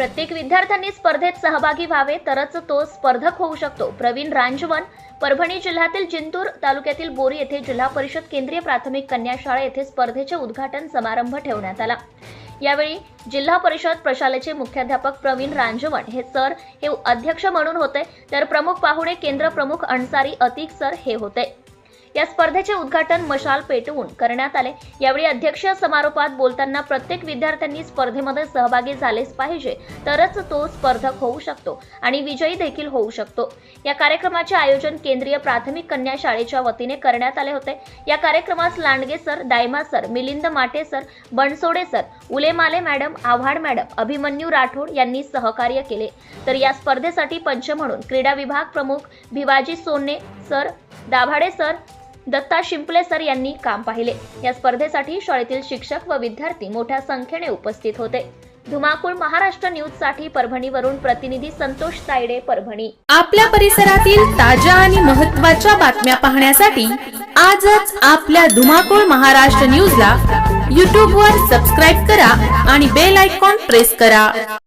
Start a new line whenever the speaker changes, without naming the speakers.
प्रत्येक विद्यार्थ्यांनी स्पर्धेत सहभागी व्हावे तरच तो स्पर्धक होऊ शकतो. प्रवीण रांजवन परभणी जिल्ह्यातील जिंतूर तालुक्यातील बोरी येथे जिल्हा परिषद केंद्रीय प्राथमिक कन्या शाळा येथे स्पर्धेचे उद्घाटन समारंभ ठेवण्यात आला. यावेळी जिल्हा परिषद प्रशालेचे मुख्याध्यापक प्रवीण रांजवण हे सर हे अध्यक्ष म्हणून होते. तर प्रमुख पाहुणे केंद्र प्रमुख अन्सारी अतिक सर हे होते. या स्पर्धेचे उद्घाटन मशाल पेटवून करण्यात आले. यावेळी अध्यक्ष समारोपात बोलताना प्रत्येक विद्यार्थ्यांनी स्पर्धेमध्ये सहभागी झालेच पाहिजे तरच तो स्पर्धक होऊ शकतो आणि विजयी देखील होऊ शकतो. या कार्यक्रमाचे आयोजन केंद्रीय प्राथमिक कन्या शाळेच्या वतीने करण्यात आले होते. या कार्यक्रमास Landge sir Dayma sir Milind Mate sir Bansode sir Ulemale madam Avhad madam Abhimanyu Rathod यांनी सहकार्य केले. तर या स्पर्धेसाठी पंच म्हणून क्रीडा विभाग प्रमुख भिवाजी सोने सर दाभाडे सर दत्ता शिंपले सर यांनी काम पाहिले. या स्पर्धेसाठी शाळेतील शिक्षक व विद्यार्थी मोठ्या संख्येने उपस्थित होते. धुमाकूळ महाराष्ट्र न्यूजसाठी परभणीवरून प्रतिनिधी संतोष तायडे परभणी.
आपल्या परिसरातील ताज्या आणि महत्त्वाच्या बातम्या पाहण्यासाठी आजच आपल्या धुमाकूळ महाराष्ट्र न्यूजला यूट्यूबवर सबस्क्राईब करा आणि बेल आयकॉन प्रेस करा.